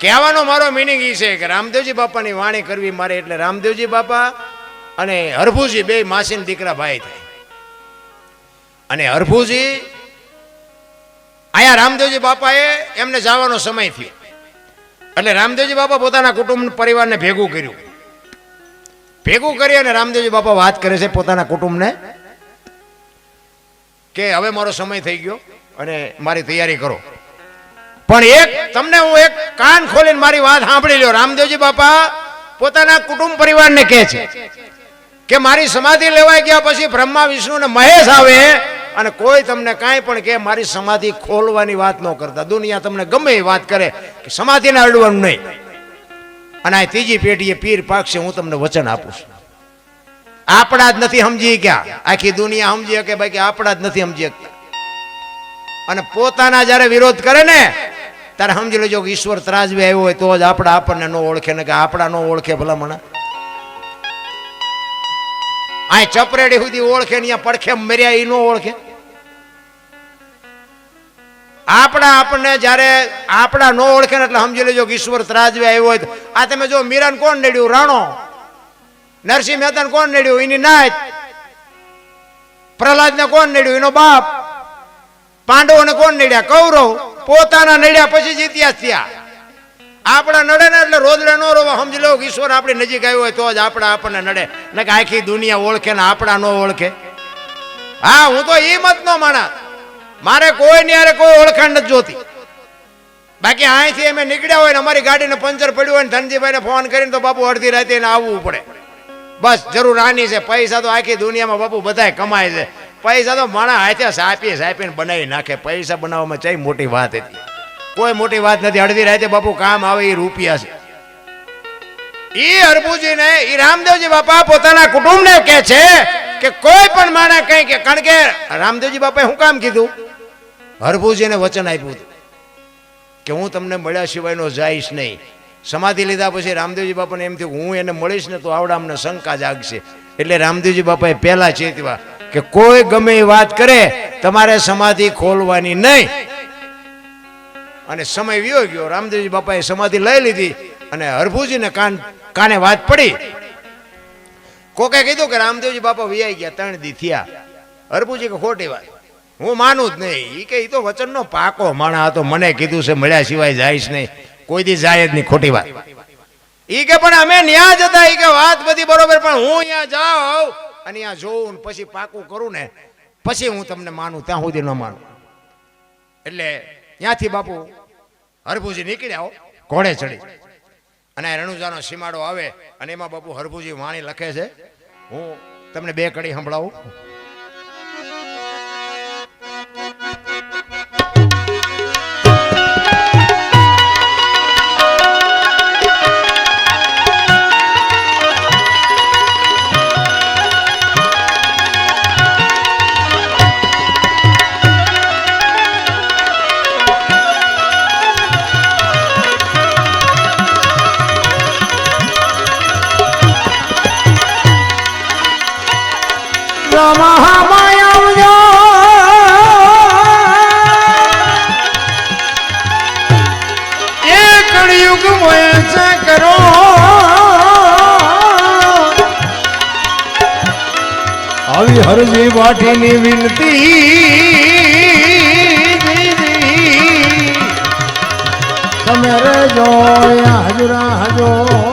કહેવાનો મારો મિનિંગ એ છે કે રામદેવજી બાપાની વાણી કરવી મારે એટલે રામદેવજી બાપા અને હરભુજી બે માસીન દીકરા ભાઈ થાય. અને હરભુજી અહીંયા રામદેવજી બાપાએ એમને જવાનો સમય થયો. એટલે રામદેવજી બાપા પોતાના કુટુંબ પરિવારને ભેગું કર્યું. ભેગું કરી અને રામદેવજી બાપા વાત કરે છે પોતાના કુટુંબને કે હવે મારો સમય થઈ ગયો અને મારી તૈયારી કરો. પણ એક, તમને હું એક કાન ખોલીને મારી વાત સાંભળી લ્યો. રામદેવજી બાપા પોતાના કુટુંબ પરિવારને કહે છે કે મારી સમાધિ લેવાઈ ગયા પછી બ્રહ્મા, વિષ્ણુ ને મહેશ આવે અને કોઈ તમને કાંઈ પણ કે મારી સમાધિ ખોલવાની વાત ન કરતા. દુનિયા તમને ગમે એ વાત કરે કે સમાધિને અડવાનું નહીં. અને આ ત્રીજી પેઢીએ પીર પાકશે, હું તમને વચન આપું છું. આપણા જ નથી સમજી ગયા. આખી દુનિયા સમજી શકે, બાકી આપણા જ નથી સમજી શકતા. અને પોતાના જ્યારે વિરોધ કરે ને ત્યારે સમજી લેજો કે ઈશ્વર ત્રાજવી આવ્યો હોય તો જ આપણા આપણને ન ઓળખે ને કે આપણા ન ઓળખે ભલામણ આ ચપરેડી સુધી ઓળખે ને પડખે મર્યા એ ન ઓળખે. આપણા આપણને જ્યારે આપણા ન ઓળખે ને એટલે સમજી લેજો કે ઈશ્વર ત્રાજવે આવ્યો હોય આ તમે જો મીરાન કોણ નડ્યું? રાણો. નરસિંહ મહેતાને કોણ નડ્યું? એની નાચ પ્રહલાદને કોણ નડ્યું? એનો બાપ. પાંડવોને કોણ નડ્યા? કૌરવ. પોતાના નડ્યા પછી જ ઇતિહાસ થયા. આપણા નડે ને એટલે રોદડે નો રોવા, સમજી લો ઈશ્વર આપણી નજીક આવ્યો હોય તો જ આપણા આપણને નડે. ને કે આખી દુનિયા ઓળખે ને આપણા ન ઓળખે. હા, હું તો એ મત નો માણા મારે કોઈ ની હારે કોઈ ઓળખાણ નથી જોતી. બાકી અહીંથી અમે નીકળ્યા હોય ને અમારી ગાડીને પંચર પડ્યું હોય ને ધનજીભાઈને ફોન કરીને તો બાપુ અડધી રાતે એને આવવું પડે. બસ, જરૂર આની છે. પૈસા તો આખી દુનિયામાં બાપુ બધાય કમાય છે. પૈસા તો માણા હાથે સાપી સાપીને બનાવી નાખે. પૈસા બનાવવામાં ચાઈ મોટી વાત હતી? કોઈ મોટી વાત નથી. અડધી રાતે બાપુ કામ આવે એ રૂપિયા છે. એ હરભુજીને એ રામદેવજી બાપા પોતાના કુટુંબને કહે છે કે કોઈ પણ માણે કઈ કે, કારણ કે રામદેવજી બાપાએ શું કામ કીધું? હરભુજીને વચન આપ્યું હતું કે હું તમને મળ્યા સિવાયનો જઈશ નહીં. સમાધિ લીધા પછી રામદેવજી બાપાને એમ થયું હું એને મળીશ ને તો આવડા અમને શંકા જાગશે. એટલે રામદેવજી બાપાએ પહેલા ચેતવા કે કોઈ ગમે એ વાત કરે, તમારે સમાધિ ખોલવાની નહીં. અને સમય વિયો ગયો, રામદેવજી બાપાએ સમાધિ લઈ લીધી અને હરભુજીને કાન, કાને વાત પડી. કોકે કીધું કે રામદેવજી બાપા વિયાઈ ગયા, ત્રણ દી થયા. હરભુજી કે ખોટી વાત. હું માનું જ નહીં. ઈ કે ઈ તો વચનનો પાકો માણા હતો. મને કીધું છે, મળ્યા સિવાય જાઈશ નહીં. કોઈ દી જાય જ નહીં, ખોટી વાત. ઈ કે પણ અમે ન્યા જતા એ કે વાત બધી બરોબર, પણ હું અહીંયા જાઉં. અને અહીંયા જોઉં પછી પાકું કરું ને, પછી હું તમને માનું, ત્યાં સુધી ન માનું. એટલે ત્યાંથી બાપુ હરભુજી નીકળ્યા ઘોડે ચડી. અને રણુજાનો સીમાડો આવે અને એમાં બાપુ હરભુજી વાણી લખે છે. હું તમને બે કડી સંભળાવું. આવી હરજી વાટીની વિનતી. તમે રે જો હજરા હાજો.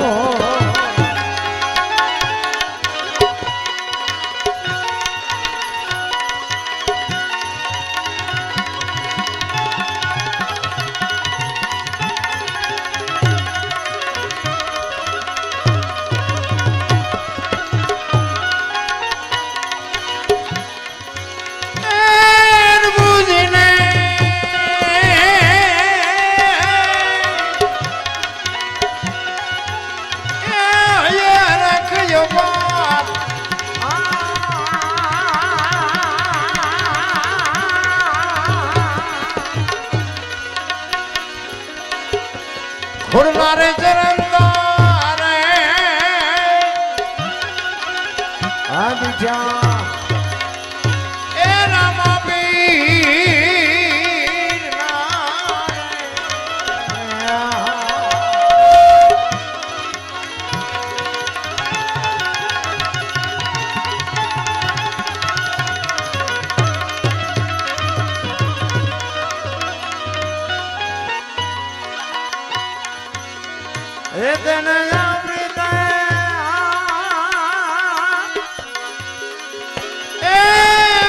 সোনারে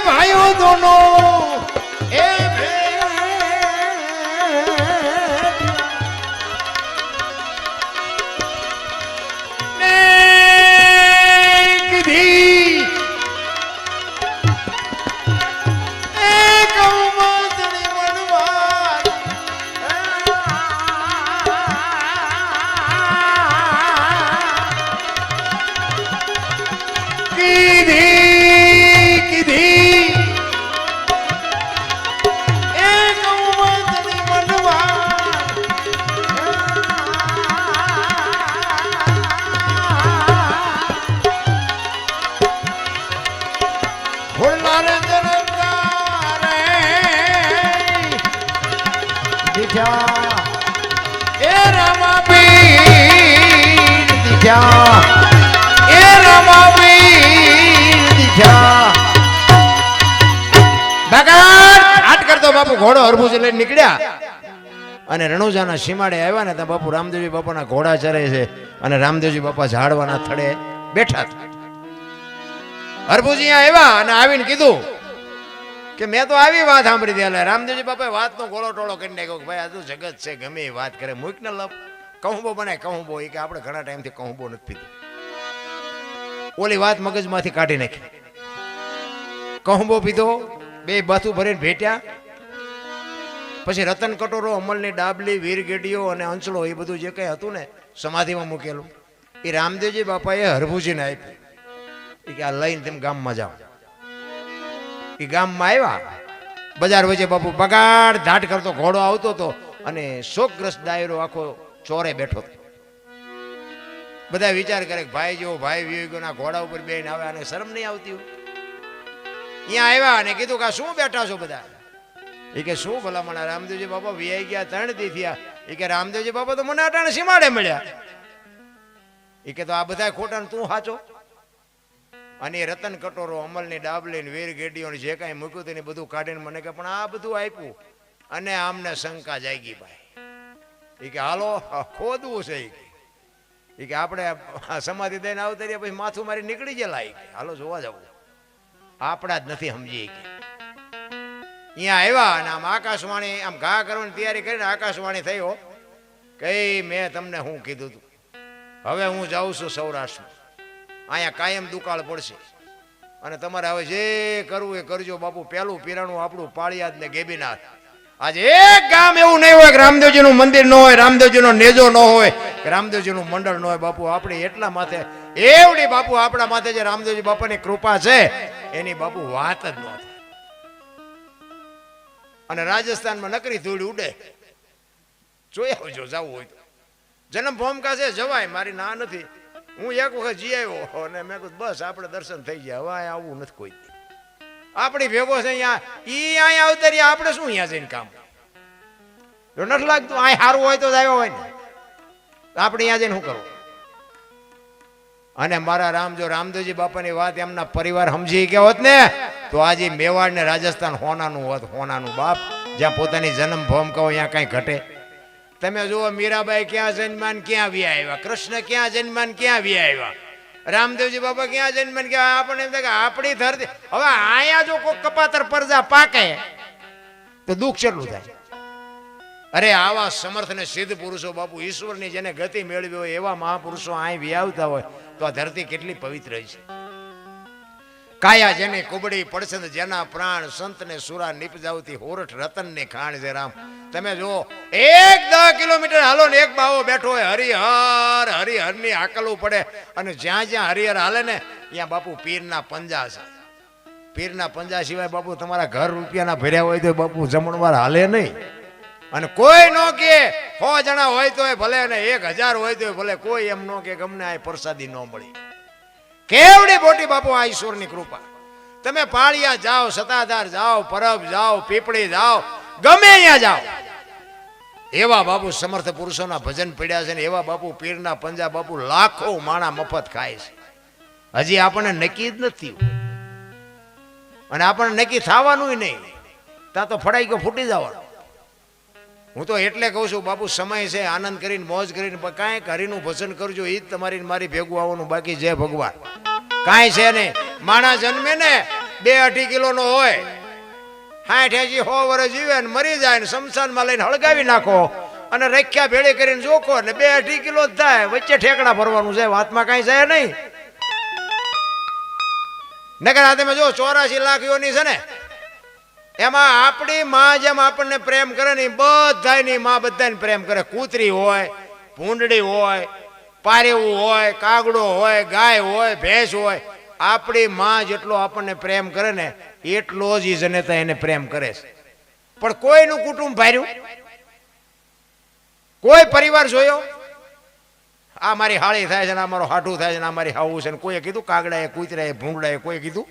ભાઈઓ દોનો બાપુ ઘોડો હરભુજ લઈને નીકળ્યા. અને રણુજાના સીમાડે આવ્યા ને ત્યાં બાપુ રામદેવજી બાપાના ઘોડા ચરે છે અને રામદેવજી બાપા ઝાડવાના થડે બેઠા હરભુજી આવ્યા અને આવીને કીધું કે મેં તો આવી વાત સાંભળી હતી. એટલે રામદેવજી બાપાએ વાતનો ગોળો ટોળો કરી નાખ્યો ભાઈ, આ તો જગત છે, ગમે એ વાત કરે. મૂક ને લપ. કહુંબો બનાય કહુંબો. એ કે આપણે ઘણા ટાઈમથી કહુંબો નથી પીધું. ઓલી વાત મગજમાંથી કાઢી નાખી. કહુંબો પીધો, બે બાથું ભરીને ભેટ્યા. પછી રતન કટોરો, અમલની ડાબલી, વીર ગેડીઓ અને અંચળો એ બધું જે કંઈ હતું ને, સમાધિમાં મૂકેલું. એ રામદેવજી બાપાએ હરભુજીને આપ્યું. કે આ લઈને તેમ ગામમાં જાઓ. એ ગામમાં આવ્યા. બજાર વચ્ચે બાપુ બગાડ ધાટ કરતો, ઘોડો આવતો હતો અને શોકગ્રસ્ત ડાયરો આખો ચોરે બેઠો હતો. બધા વિચાર કરે ભાઈ જો ભાઈ વિવેકોના ઘોડા ઉપર બેન આવે અને શરમ નહીં આવતી ત્યાં આવ્યા અને કીધું કે શું બેઠા છો બધા? એ કે શું ભલામણા રામદેવજી બાપા વિયાઈ ગયા ત્રણ દી થયા એ કે રામદેવજી બાપા તો મને અટાણે સીમાડે મળ્યા. એ કે તો આ બધા ખોટા તું સાચો અને એ રતન કટોરો અમલની ડાબલી વેર વીર ગેડીઓ જે કાંઈ મૂક્યું તેને બધું કાઢીને મને કે, પણ આ બધું આપ્યું. અને આમને શંકા જાગી ભાઈ. એ કે, હાલો ખોદવું છે ઈ કે. આપણે સમાધિ દઈને આવતા પછી માથું મારી નીકળી ગયેલા હાલો, જોવા જવું. આપણા જ નથી સમજી કે. અહીંયા આવ્યા અને આમ આકાશવાણી આમ ઘા કરવાની તૈયારી કરીને આકાશવાણી થયો કઈ મેં તમને હું કીધું તું? હવે હું જાઉં છું સૌરાષ્ટ્રમાં. અહીંયા કાયમ દુકાળ પડશે. અને તમારે હવે જે કરવું એ કરજો બાપુ. પેલું પીરાણું આપણું પાળિયાદ ને ગેબીનાથ આજે એક ગામ એવું નહીં હોય કે રામદેવજીનું મંદિર ન હોય, રામદેવજીનો નેજો ન હોય રામદેવજીનું મંડળ ન હોય. બાપુ, આપણે એટલા માથે, એવડી બાપુ આપણા માથે જે રામદેવજી બાપાની કૃપા છે, એની બાપુ વાત જ ન થાય. અને રાજસ્થાનમાં નકરી ધૂળ ઉડે. જોઈ આવજો, જવું હોય તો. જન્મ ભૂમિકા છે, જવાય, મારી ના નથી. હું એક વખત જી આવ્યો અને મેં કીધું, બસ, આપણે દર્શન થઈ ગયા, હવે આવું નથી કોઈ. આપણી ભેગો છે અહીંયા, ઈ અહીંયા આવતા રહ્યા, આપણે શું અહીંયા જઈને કામ? જો નથી લાગતું, અહીં સારું હોય તો જ આવ્યો હોય ને. આપણે અહીંયા જઈને શું કરવું? અને મારા રામ, જો રામદેવજી બાપાની વાત એમના પરિવાર સમજી ગયા હોત ને તો આજે મેવાડ ને રાજસ્થાન હોનાનું હોત, હોનાનું બાપ, જ્યાં પોતાની જન્મ ભોમ કહો અહીંયા કઈ ઘટે. તમે જુઓ, મીરાબાઈ ક્યાં જન્માન ક્યાં વ્યા આવ્યા? કૃષ્ણ ક્યાં જન્માન ક્યાં વ્યા આવ્યા? રામદેવજી બાપા ક્યાં જન્માન ક્યાં આપણને એમ કે આપણી ધરતી હવે અહીંયા જો કોઈ કપાતર પરજા પાકે, તો દુઃખ કેટલું થાય? અરે આવા સમર્થ ને સિદ્ધ પુરુષો બાપુ, ઈશ્વરની જેને ગતિ મેળવી હોય એવા મહાપુરુષો અહીં વ્યાવતા હોય, તો આ ધરતી કેટલી પવિત્ર છે. કાયા જેની કુબડી પડશે જેના પ્રાણ સંત ને સુરા નિપજાવતી હોરઠ રતન ને ખાણ છે રામ. તમે જો એક દસ કિલોમીટર હાલો ને એક બાવો બેઠો હોય, હરિહર હરિહરની હાકલવું પડે અને જ્યાં જ્યાં હરિહર હાલે ને, ત્યાં બાપુ પીરના પંજા છે. પીરના પંજા સિવાય બાપુ તમારા ઘર રૂપિયાના ભર્યા હોય તો બાપુ જમણવાર હાલે નહીં. અને કોઈ નો કે સો જણા હોય તો ભલે ને એક હજાર હોય તો ભલે, કોઈ એમ નો કે ગમને આ પ્રસાદી ન મળી. કેવડી મોટી બાપુ આ ઈશ્વરની કૃપા. તમે પાળિયા જાઓ સતાધાર જાઓ, પરબ જાઓ, પીપળી જાઓ, ગમે અહીંયા જાઓ. એવા બાપુ સમર્થ પુરુષોના ભજન પીડ્યા છે ને એવા બાપુ પીરના પંજા બાપુ લાખો માણા મફત ખાય છે. હજી આપણને નક્કી જ નથી અને આપણને નક્કી થવાનું નહીં. ત્યાં તો ફડાઈ ગયો, ફૂટી જવાનું. હું તો એટલે કહું છું, બાપુ, સમય છે, આનંદ કરીને, મોજ કરીને કાંઈક હરિનું ભજન કરજો એ જ તમારી મારી ભેગું આવવાનું બાકી જય ભગવાન. કાંઈ છે નહીં. માણસ જન્મે ને બે અઢી કિલોનો હોય. સાઠ એસી હો વર્ષ જીવે ને મરી જાય ને શમશાનમાં લઈને હળગાવી નાખો અને રખ્યા ભેળી કરીને જોખો ને બે અઢી કિલો જ થાય. વચ્ચે ઠેકડા ભરવાનું છે, વાતમાં કાંઈ છે નહીં. નગર આ તમે જો ચોરાશી લાખ યોની છે ને એમાં આપણી માં જેમ આપણને પ્રેમ કરે ને બધાની માં બધાને પ્રેમ કરે. કૂતરી હોય, ભૂંડડી હોય, પારેવું હોય, કાગડો હોય, ગાય હોય, ભેંસ હોય, આપણી માં જેટલો આપણને પ્રેમ કરે ને એટલો જ ઈ જનેતા એને પ્રેમ કરે છે. પણ કોઈનું કુટુંબ ભાર્યું? કોઈ પરિવાર જોયો? આ મારી હાળી થાય છે ને આ મારો હાઠું થાય છે ને આ મારી હાવું છે ને કોઈએ કીધું કાગડાએ, કૂતરાએ ભૂંગડાએ કોઈ કીધું?